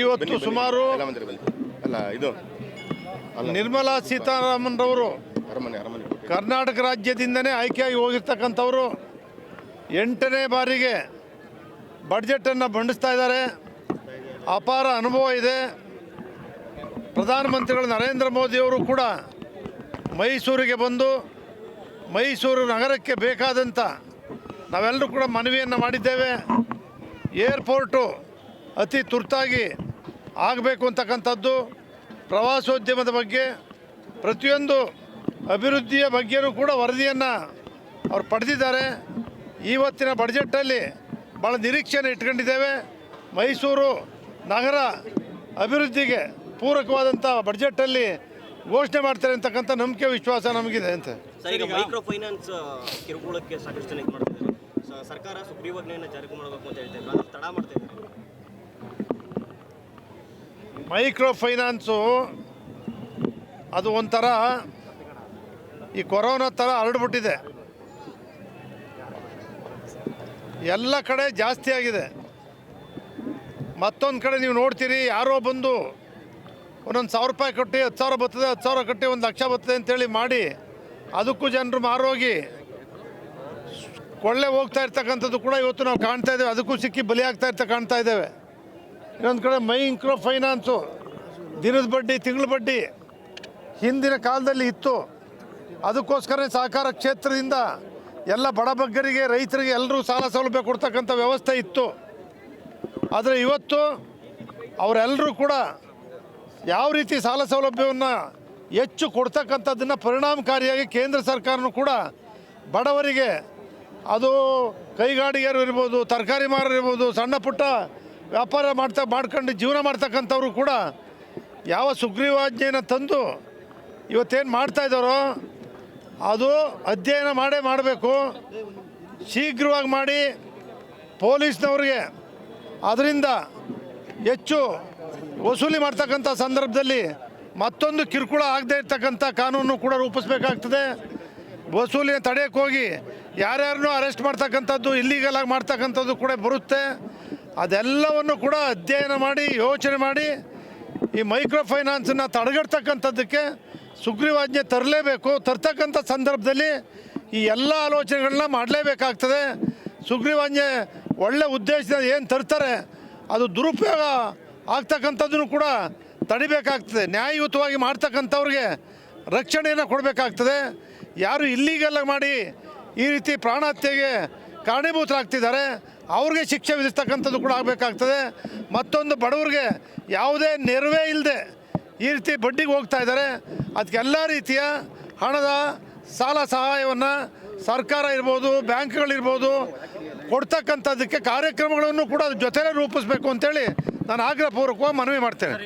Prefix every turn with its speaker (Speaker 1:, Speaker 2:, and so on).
Speaker 1: ಇವತ್ತು. ಸುಮಾರು
Speaker 2: ಅಲ್ಲ ಇದು.
Speaker 1: ನಿರ್ಮಲಾ ಸೀತಾರಾಮನ್ ರವರು ಕರ್ನಾಟಕ ರಾಜ್ಯದಿಂದನೇ ಆಯ್ಕೆಯಾಗಿ ಹೋಗಿರ್ತಕ್ಕಂಥವರು ಎಂಟನೇ ಬಾರಿಗೆ ಬಡ್ಜೆಟನ್ನು ಬಂಡಿಸ್ತಾ ಇದ್ದಾರೆ. ಅಪಾರ ಅನುಭವ ಇದೆ. ಪ್ರಧಾನಮಂತ್ರಿಗಳು ನರೇಂದ್ರ ಮೋದಿಯವರು ಕೂಡ ಮೈಸೂರಿಗೆ ಬಂದು ಮೈಸೂರು ನಗರಕ್ಕೆ ಬೇಕಾದಂಥ ನಾವೆಲ್ಲರೂ ಕೂಡ ಮನವಿಯನ್ನು ಮಾಡಿದ್ದೇವೆ. ಏರ್ಪೋರ್ಟು ಅತಿ ತುರ್ತಾಗಿ ಆಗಬೇಕು ಅಂತಕ್ಕಂಥದ್ದು ಪ್ರವಾಸೋದ್ಯಮದ ಬಗ್ಗೆ, ಪ್ರತಿಯೊಂದು ಅಭಿವೃದ್ಧಿಯ ಬಗ್ಗೆಯೂ ಕೂಡ ವರದಿಯನ್ನು ಅವ್ರು ಪಡೆದಿದ್ದಾರೆ. ಇವತ್ತಿನ ಬಡ್ಜೆಟ್ಟಲ್ಲಿ ಭಾಳ ನಿರೀಕ್ಷೆಯನ್ನು ಇಟ್ಕೊಂಡಿದ್ದೇವೆ. ಮೈಸೂರು ನಗರ ಅಭಿವೃದ್ಧಿಗೆ ಪೂರಕವಾದಂಥ ಬಡ್ಜೆಟ್ಟಲ್ಲಿ ಘೋಷಣೆ ಮಾಡ್ತಾರೆ ಅಂತಕ್ಕಂಥ ನಂಬಿಕೆ, ವಿಶ್ವಾಸ ನಮಗಿದೆ ಅಂತ.
Speaker 3: ಮೈಕ್ರೋ ಫೈನಾನ್ಸ್ ಕಿರುಕುಳಕ್ಕೆ ಸಾಕಷ್ಟು ಸರ್ಕಾರ ಸುಗ್ರೀವಾಜ್ಞೆಯನ್ನು ಜಾರಿ ಮಾಡಬೇಕು ಅಂತ ಹೇಳ್ತಾ ತಡ ಮಾಡ್ತಾ
Speaker 1: ಮೈಕ್ರೋ ಫೈನಾನ್ಸು ಅದು ಒಂಥರ ಈ ಕೊರೋನಾ ಥರ ಹರಡ್ಬಿಟ್ಟಿದೆ. ಎಲ್ಲ ಕಡೆ ಜಾಸ್ತಿ ಆಗಿದೆ. ಮತ್ತೊಂದು ಕಡೆ ನೀವು ನೋಡ್ತೀರಿ, ಯಾರೋ ಬಂದು ಒಂದೊಂದು ಸಾವಿರ ರೂಪಾಯಿ ಕಟ್ಟಿ, ಹತ್ತು ಸಾವಿರ ಬರ್ತದೆ, ಹತ್ತು ಸಾವಿರ ಕಟ್ಟಿ ಒಂದು ಲಕ್ಷ ಬರ್ತದೆ ಅಂತೇಳಿ ಮಾಡಿ, ಅದಕ್ಕೂ ಜನರು ಮಾರೋಗಿ ಕೊಳ್ಳೆ ಹೋಗ್ತಾ ಇರ್ತಕ್ಕಂಥದ್ದು ಕೂಡ ಇವತ್ತು ನಾವು ಕಾಣ್ತಾ ಇದ್ದೇವೆ. ಅದಕ್ಕೂ ಸಿಕ್ಕಿ ಬಲಿಯಾಗ್ತಾ ಇರ್ತಾ ಕಾಣ್ತಾ ಇದ್ದೇವೆ. ಇನ್ನೊಂದು ಕಡೆ ಮೈಕ್ರೋ ಫೈನಾನ್ಸು. ದಿನದ ಬಡ್ಡಿ, ತಿಂಗಳ ಬಡ್ಡಿ ಹಿಂದಿನ ಕಾಲದಲ್ಲಿ ಇತ್ತು. ಅದಕ್ಕೋಸ್ಕರ ಸಹಕಾರ ಕ್ಷೇತ್ರದಿಂದ ಎಲ್ಲ ಬಡಬಗ್ಗರಿಗೆ ರೈತರಿಗೆ ಎಲ್ಲರೂ ಸಾಲ ಸೌಲಭ್ಯ ಕೊಡ್ತಕ್ಕಂಥ ವ್ಯವಸ್ಥೆ ಇತ್ತು. ಆದರೆ ಇವತ್ತು ಅವರೆಲ್ಲರೂ ಕೂಡ ಯಾವ ರೀತಿ ಸಾಲ ಸೌಲಭ್ಯವನ್ನು ಹೆಚ್ಚು ಕೊಡ್ತಕ್ಕಂಥದ್ದನ್ನು ಪರಿಣಾಮಕಾರಿಯಾಗಿ ಕೇಂದ್ರ ಸರ್ಕಾರನೂ ಕೂಡ ಬಡವರಿಗೆ ಅದು ಕೈಗಾಡಿಗೆಯರು ಇರ್ಬೋದು ತರಕಾರಿ ಮಾರರು ಇರ್ಬೋದು ಸಣ್ಣ ಪುಟ್ಟ ವ್ಯಾಪಾರ ಮಾಡ್ತಾ ಮಾಡ್ಕೊಂಡು ಜೀವನ ಮಾಡ್ತಕ್ಕಂಥವ್ರು ಕೂಡ ಯಾವ ಸುಗ್ರೀವಾಜ್ಞೆಯನ್ನು ತಂದು ಇವತ್ತೇನು ಮಾಡ್ತಾ ಇದ್ದಾರೋ ಅದು ಅಧ್ಯಯನ ಮಾಡೇ ಮಾಡಬೇಕು. ಶೀಘ್ರವಾಗಿ ಮಾಡಿ ಪೊಲೀಸ್ನವ್ರಿಗೆ. ಅದರಿಂದ ಹೆಚ್ಚು ವಸೂಲಿ ಮಾಡ್ತಕ್ಕಂಥ ಸಂದರ್ಭದಲ್ಲಿ ಮತ್ತೊಂದು ಕಿರುಕುಳ ಆಗದೆ ಇರ್ತಕ್ಕಂಥ ಕಾನೂನು ಕೂಡ ರೂಪಿಸ್ಬೇಕಾಗ್ತದೆ. ವಸೂಲಿನ ತಡೆಯಕ್ಕೆ ಹೋಗಿ ಯಾರ್ಯಾರನ್ನೂ ಅರೆಸ್ಟ್ ಮಾಡ್ತಕ್ಕಂಥದ್ದು ಇಲ್ಲಿಗೆಲ್ಲ ಮಾಡ್ತಕ್ಕಂಥದ್ದು ಕೂಡ ಬರುತ್ತೆ. ಅದೆಲ್ಲವನ್ನು ಕೂಡ ಅಧ್ಯಯನ ಮಾಡಿ, ಯೋಚನೆ ಮಾಡಿ, ಈ ಮೈಕ್ರೋ ಫೈನಾನ್ಸನ್ನು ತಡೆಗಟ್ಟತಕ್ಕಂಥದ್ದಕ್ಕೆ ಸುಗ್ರೀವಾಜ್ಞೆ ತರಲೇಬೇಕು. ತರ್ತಕ್ಕಂಥ ಸಂದರ್ಭದಲ್ಲಿ ಈ ಎಲ್ಲ ಆಲೋಚನೆಗಳನ್ನ ಮಾಡಲೇಬೇಕಾಗ್ತದೆ. ಸುಗ್ರೀವಾಜ್ಞೆ ಒಳ್ಳೆ ಉದ್ದೇಶದಿಂದ ಏನು ತರ್ತಾರೆ, ಅದು ದುರುಪಯೋಗ ಆಗ್ತಕ್ಕಂಥದ್ದನ್ನು ಕೂಡ ತಡಿಬೇಕಾಗ್ತದೆ. ನ್ಯಾಯಯುತವಾಗಿ ಮಾಡ್ತಕ್ಕಂಥವ್ರಿಗೆ ರಕ್ಷಣೆಯನ್ನು ಕೊಡಬೇಕಾಗ್ತದೆ. ಯಾರು ಇಲ್ಲಿಗೆಲ್ಲ ಮಾಡಿ ಈ ರೀತಿ ಪ್ರಾಣಹತ್ಯೆಗೆ ಕಾರಣೀಭೂತರಾಗ್ತಿದ್ದಾರೆ ಅವ್ರಿಗೆ ಶಿಕ್ಷೆ ವಿಧಿಸ್ತಕ್ಕಂಥದ್ದು ಕೂಡ ಆಗಬೇಕಾಗ್ತದೆ. ಮತ್ತೊಂದು ಬಡವರಿಗೆ ಯಾವುದೇ ನೆರವೇ ಇಲ್ಲದೆ ಈ ರೀತಿ ಬಡ್ಡಿಗೆ ಹೋಗ್ತಾ ಇದ್ದಾರೆ. ಅದಕ್ಕೆಲ್ಲ ರೀತಿಯ ಹಣದ ಸಾಲ ಸಹಾಯವನ್ನು ಸರ್ಕಾರ ಇರ್ಬೋದು, ಬ್ಯಾಂಕ್ಗಳಿರ್ಬೋದು ಕೊಡ್ತಕ್ಕಂಥದ್ದಕ್ಕೆ ಕಾರ್ಯಕ್ರಮಗಳನ್ನು ಕೂಡ ಜೊತೆಲೇ ರೂಪಿಸಬೇಕು ಅಂತೇಳಿ ನಾನು ಆಗ್ರಹಪೂರ್ವಕವಾಗಿ ಮನವಿ ಮಾಡ್ತೇನೆ.